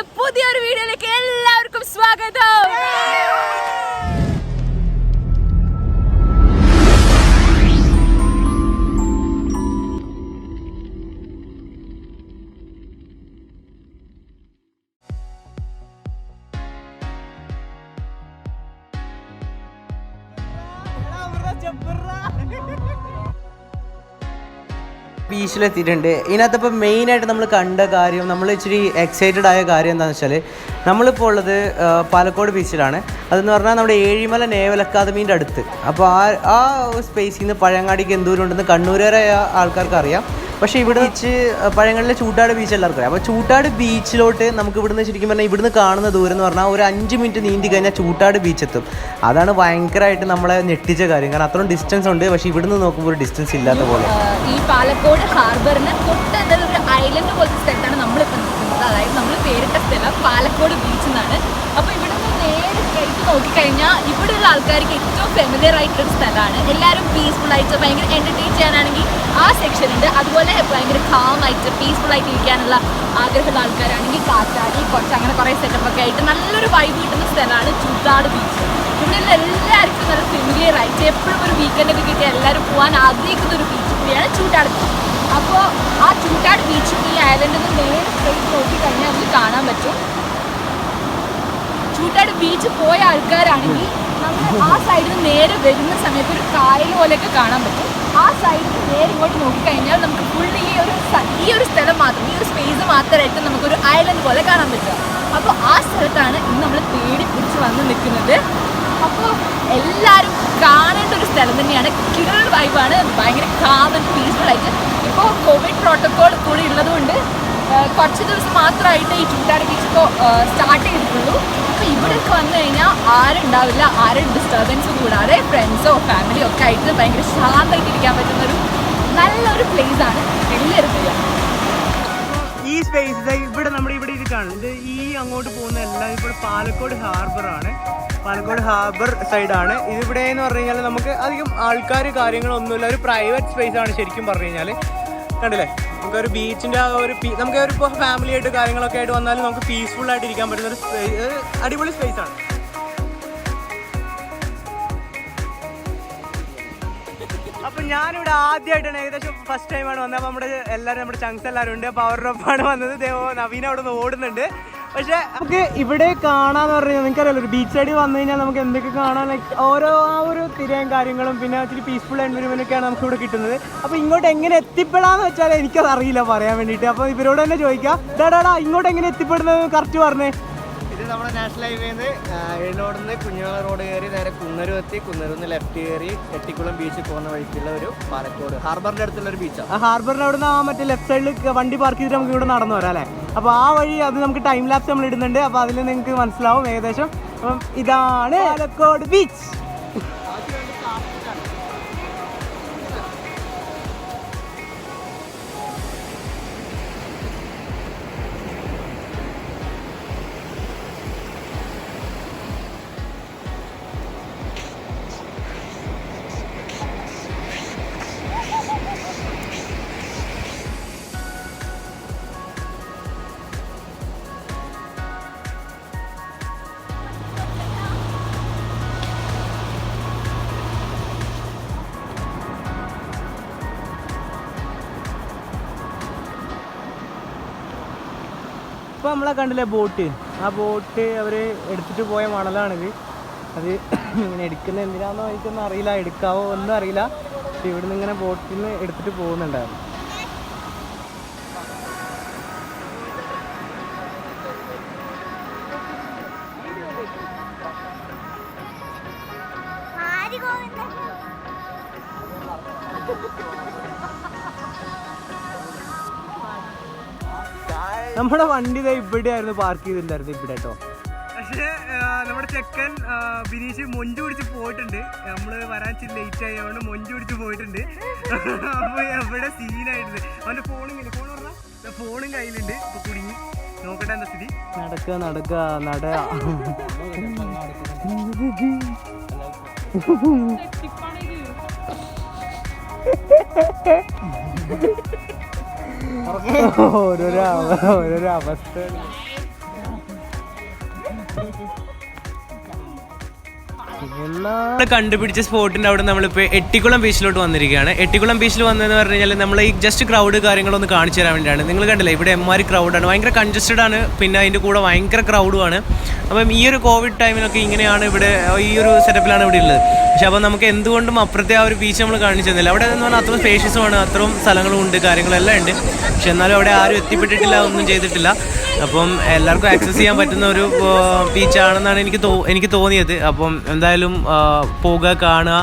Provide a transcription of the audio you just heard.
നമ്മുടെ പുതിയൊരു വീഡിയോയിലേക്ക് എല്ലാവർക്കും സ്വാഗതം. ബീച്ചിലെത്തിയിട്ടുണ്ട് ഇതിനകത്തിപ്പോൾ മെയിനായിട്ട് നമ്മൾ കണ്ട കാര്യം നമ്മൾ ഇച്ചിരി എക്സൈറ്റഡ് ആയ കാര്യം എന്താണെന്ന് വെച്ചാൽ നമ്മളിപ്പോൾ ഉള്ളത് പാലക്കോട് ബീച്ചിലാണ് അതെന്ന് പറഞ്ഞാൽ നമ്മുടെ ഏഴിമല നേവൽ അക്കാദമീന്റെ അടുത്ത്. അപ്പോൾ ആ ആ സ്പേസിൽ നിന്ന് പഴയങ്ങാടിക്ക് എന്തോരം ഉണ്ടെന്ന് കണ്ണൂരേറെ ആൾക്കാർക്ക് അറിയാം. പക്ഷേ ഇവിടെ ബീച്ച് പഴയങ്ങളിലെ ചൂട്ടാട് ബീച്ച് എല്ലാവർക്കും അപ്പോൾ ചൂട്ടാട് ബീച്ചിലോട്ട് നമുക്ക് ഇവിടുന്ന് ശരിക്കും പറഞ്ഞാൽ ഇവിടുന്ന് കാണുന്ന ദൂരം എന്ന് പറഞ്ഞാൽ ഒരു അഞ്ച് മിനിറ്റ് നീന്തി കഴിഞ്ഞാൽ ചൂട്ടാട് ബീച്ച് എത്തും. അതാണ് ഭയങ്കരമായിട്ട് നമ്മളെ ഞെട്ടിച്ച കാര്യം. കാരണം അത്രയും ഡിസ്റ്റൻസ് ഉണ്ട്. പക്ഷേ ഇവിടുന്ന് നോക്കുമ്പോൾ ഒരു ഡിസ്റ്റൻസ് ഇല്ലാത്ത പോലെ. ഈ പാലക്കോട് ഹാർബറിന് തൊട്ടത് ഒരു ഐലൻഡ് പോലത്തെ സ്ഥലത്താണ് നമ്മളിപ്പോൾ നിൽക്കുന്നത്. അതായത് നമ്മൾ പേരിട്ട സ്ഥലം പാലക്കോട് ബീച്ച് എന്നാണ് അപ്പോൾ ഇവിടെ നിന്ന് നേരെ സ്ട്രൈറ്റ് നോക്കിക്കഴിഞ്ഞാൽ ഇവിടെയുള്ള ആൾക്കാർക്ക് ഏറ്റവും ഫെമിലിയർ ആയിട്ടുള്ള സ്ഥലമാണ്. എല്ലാവരും പീസ്ഫുൾ ആയിട്ട് ഭയങ്കര എന്റർടൈൻ ചെയ്യാനാണെങ്കിൽ ആ സെക്ഷൻ ഉണ്ട്. അതുപോലെ ഭയങ്കര കാം ആയിട്ട് പീസ്ഫുൾ ആയിട്ട് ഇരിക്കാനുള്ള ആഗ്രഹമുള്ള ആൾക്കാരാണെങ്കിൽ കാറ്റാടി കുറച്ച് അങ്ങനെ കുറേ സെറ്റപ്പ് ഒക്കെ ആയിട്ട് നല്ലൊരു വൈബ് കിട്ടുന്ന സ്ഥലമാണ് ചൂത്താട് ബീച്ച് ഇവിടെയുള്ള എല്ലാവർക്കും നല്ല ഫെമിലിയർ ആയിട്ട് എപ്പോഴും ഒരു വീക്കെൻഡ് ഒക്കെ കിട്ടിയാൽ എല്ലാവരും പോകാൻ ആഗ്രഹിക്കുന്ന ഒരു ബീച്ച് കൂടിയാണ് ചൂട്ടാട് ബീച്ച് അപ്പോൾ ആ ചൂട്ടാട് ബീച്ചും ഈ ഐലൻഡിൽ നിന്ന് നേരെ സ്ട്രേറ്റ് നോക്കിക്കഴിഞ്ഞാൽ നമുക്ക് കാണാൻ പറ്റും. ചൂട്ടാട് ബീച്ച് പോയ ആൾക്കാരാണെങ്കിൽ നമ്മൾ ആ സൈഡിൽ നിന്ന് നേരെ വരുന്ന സമയത്ത് ഒരു കായൽ പോലെയൊക്കെ കാണാൻ പറ്റും. ആ സൈഡിൽ നിന്ന് നേരെ ഇങ്ങോട്ട് നോക്കിക്കഴിഞ്ഞാൽ നമുക്ക് ഫുൾ ഈ ഒരു ഈ ഒരു സ്ഥലം മാത്രം ഈ ഒരു സ്പേസ് മാത്രമായിട്ട് നമുക്കൊരു ഐലൻഡ് പോലെ കാണാൻ പറ്റുക. അപ്പോൾ ആ സ്ഥലത്താണ് ഇന്ന് നമ്മൾ തേടി പിടിച്ച് വന്ന് നിൽക്കുന്നത്. അപ്പോൾ എല്ലാവരും കാണേണ്ട ഒരു സ്ഥലം തന്നെയാണ്. കിടൽ വൈബാണ് ഭയങ്കര കാമൻ പീസ്ഫുൾ ആയിട്ട്. ഇപ്പോൾ കോവിഡ് പ്രോട്ടോകോൾ കൂടി ഉള്ളതുകൊണ്ട് കുറച്ച് ദിവസം മാത്രമായിട്ട് ഈ ചൂട്ടാട് ബീച്ച് ഇപ്പോൾ സ്റ്റാർട്ട് ചെയ്തിട്ടുള്ളൂ. അപ്പോൾ ഇവിടെയൊക്കെ വന്നു കഴിഞ്ഞാൽ ആരും ഉണ്ടാവില്ല ആരും ഡിസ്റ്റർബൻസ് കൂടാതെ ഫ്രണ്ട്സോ ഫാമിലിയോ ഒക്കെ ആയിട്ട് ഭയങ്കര ശാന്തമായിട്ട് ഇരിക്കാൻ പറ്റുന്ന ഒരു നല്ലൊരു പ്ലേസ് ആണ് എല്ലാവരും ഈ സ്പേസ് ഇവിടെ നമ്മുടെ ഇവിടെ ഇരിക്കുകയാണ് ഇത് ഈ അങ്ങോട്ട് പോകുന്ന എല്ലാം ഇവിടെ പാലക്കോട് ഹാർബർ ആണ്. പാലക്കോട് ഹാർബർ സൈഡാണ് ഇതിവിടെ എന്ന് പറഞ്ഞു കഴിഞ്ഞാൽ നമുക്ക് അധികം ആൾക്കാർ കാര്യങ്ങളൊന്നുമില്ല. ഒരു പ്രൈവറ്റ് സ്പേസ് ആണ് ശരിക്കും പറഞ്ഞു കഴിഞ്ഞാൽ കണ്ടില്ലേ? നമുക്കൊരു ബീച്ചിന്റെ ആ ഒരു നമുക്ക് ഒരു ഇപ്പോൾ ഫാമിലി ആയിട്ട് കാര്യങ്ങളൊക്കെ ആയിട്ട് വന്നാലും നമുക്ക് പീസ്ഫുൾ ആയിട്ട് ഇരിക്കാൻ പറ്റുന്ന ഒരു അടിപൊളി സ്പേസ് ആണ്. അപ്പൊ ഞാനിവിടെ ആദ്യമായിട്ടാണ് ഏകദേശം ഫസ്റ്റ് ടൈമാണ് വന്നത്. അപ്പൊ നമ്മുടെ എല്ലാവരും നമ്മുടെ ചങ്സ് എല്ലാവരും ഉണ്ട്. അപ്പൊ അവരുടെ ഒപ്പമാണ് വന്നത്. ദേവോ നവീന അവിടെ നിന്ന് ഓടുന്നുണ്ട്. പക്ഷെ നമുക്ക് ഇവിടെ കാണാന്ന് പറഞ്ഞാൽ നിങ്ങൾക്കറിയാലോ ഒരു ബീച്ച് സൈഡിൽ വന്നു കഴിഞ്ഞാൽ നമുക്ക് എന്തൊക്കെ കാണാൻ ലൈക്ക് ഓരോ ആ ഒരു തിരയും കാര്യങ്ങളും പിന്നെ ഇച്ചിരി പീസ്ഫുൾ എൻവയോൺമെന്റ് ഒക്കെയാണ് നമുക്ക് ഇവിടെ കിട്ടുന്നത്. അപ്പൊ ഇങ്ങോട്ട് എങ്ങനെ എത്തിപ്പെടാന്ന് വെച്ചാൽ എനിക്കത് അറിയില്ല പറയാൻ വേണ്ടിട്ട് അപ്പൊ ഇവരോട് തന്നെ ചോദിക്കാം. ഡാടാ ഇങ്ങോട്ട് എങ്ങനെ എത്തിപ്പെടുന്നത് കറക്റ്റ് പറഞ്ഞേ. ഇത് നമ്മുടെ നാഷണൽ ഹൈവേന്ന് എഴുന്നോട് നിന്ന് കുഞ്ഞോള റോഡ് കയറി നേരെ കുന്നരു എത്തി. കുന്നരു നിന്ന് ലെഫ്റ്റ് കയറി എട്ടിക്കുളം ബീച്ച് പോകുന്ന വഴിക്കുള്ള ഒരു പാലക്കോട്. ഹാർബറിന്റെ അടുത്തുള്ള ഒരു ബീച്ചാണ് ആ. ഹാർബറിന്റെ അവിടെ നിന്ന് ആ മറ്റേ ലെഫ്റ്റ് സൈഡിൽ വണ്ടി പാർക്ക് ചെയ്തിട്ട് നമുക്ക് ഇവിടെ നടന്നു വരാം അല്ലേ? അപ്പോൾ ആ വഴി അത് നമുക്ക് ടൈം ലാപ്സ് നമ്മൾ ഇടുന്നുണ്ട്. അപ്പോൾ അതിൽ നിങ്ങൾക്ക് മനസ്സിലാവും ഏകദേശം. അപ്പം ഇതാണ് പാലക്കോട് ബീച്ച് ഇപ്പോൾ നമ്മളെ കണ്ടില്ലേ ബോട്ട്? ആ ബോട്ട് അവർ എടുത്തിട്ട് പോയ മണലാണിത്. അത് ഇങ്ങനെ എടുക്കുന്ന എന്തിനാണെന്നോ എനിക്കൊന്നും അറിയില്ല. എടുക്കാവോ ഒന്നും അറിയില്ല. പക്ഷെ ഇവിടുന്ന് ഇങ്ങനെ ബോട്ടിൽ നിന്ന് എടുത്തിട്ട് പോകുന്നുണ്ടായിരുന്നു. നമ്മുടെ വണ്ടി ദേ ഇവിടെയായിരുന്നു പാർക്ക് ചെയ്തിട്ടുണ്ടായിരുന്നു ഇവിടെ കേട്ടോ പക്ഷേ നമ്മുടെ ചെക്കൻ ബിനീഷ് മൊഞ്ചു പിടിച്ച് പോയിട്ടുണ്ട്. നമ്മൾ വരാൻ ചില ലേറ്റ് ആയതുകൊണ്ട് മൊഞ്ചു പിടിച്ച് പോയിട്ടുണ്ട്. അപ്പോൾ എവിടെ സീനായിട്ടുണ്ട് അവന്റെ ഫോണും ഫോൺ പറഞ്ഞാൽ ഫോണും കയ്യിലുണ്ട്. ഇപ്പൊ കുടുങ്ങി. നോക്കട്ടെ എന്താ സ്ഥിതി? നടക്കുക നടക്കുക നട. അവസ്ഥ കണ്ടുപിടിച്ച സ്പോട്ടിന്റെ അവിടെ നമ്മളിപ്പോ എട്ടിക്കുളം ബീച്ചിലോട്ട് വന്നിരിക്കുകയാണ്. എട്ടിക്കുളം ബീച്ചിൽ വന്നതെന്ന് പറഞ്ഞു കഴിഞ്ഞാൽ നമ്മൾ ഈ ജസ്റ്റ് ക്രൗഡ് കാര്യങ്ങളൊന്ന് കാണിച്ചു തരാൻ വേണ്ടിയാണ്. നിങ്ങൾ കണ്ടില്ലേ ഇവിടെ എമ്മാരി ക്രൗഡാണ് ഭയങ്കര കൺജസ്റ്റഡ് ആണ്. പിന്നെ അതിന്റെ കൂടെ ഭയങ്കര ക്രൗഡുമാണ് അപ്പം ഈ ഒരു കോവിഡ് ടൈമിലൊക്കെ ഇങ്ങനെയാണ് ഇവിടെ ഈ ഒരു സെറ്റപ്പിലാണ് ഇവിടെ ഉള്ളത്. പക്ഷെ അപ്പോൾ നമുക്ക് എന്തുകൊണ്ടും അപ്പുറത്തെ ആ ഒരു ബീച്ച് നമ്മൾ കാണിച്ചു തന്നില്ല. അവിടെ എന്ന് പറഞ്ഞാൽ അത്രയും സ്പേഷ്യസുമാണ് അത്രയും സ്ഥലങ്ങളും ഉണ്ട് കാര്യങ്ങളെല്ലാം ഉണ്ട്. പക്ഷെ എന്നാലും അവിടെ ആരും എത്തിപ്പെട്ടിട്ടില്ല ഒന്നും ചെയ്തിട്ടില്ല. അപ്പം എല്ലാവർക്കും ആക്സസ് ചെയ്യാൻ പറ്റുന്ന ഒരു ബീച്ചാണെന്നാണ് എനിക്ക് തോ എനിക്ക് തോന്നിയത്. അപ്പം എന്തായാലും പോകുക കാണുക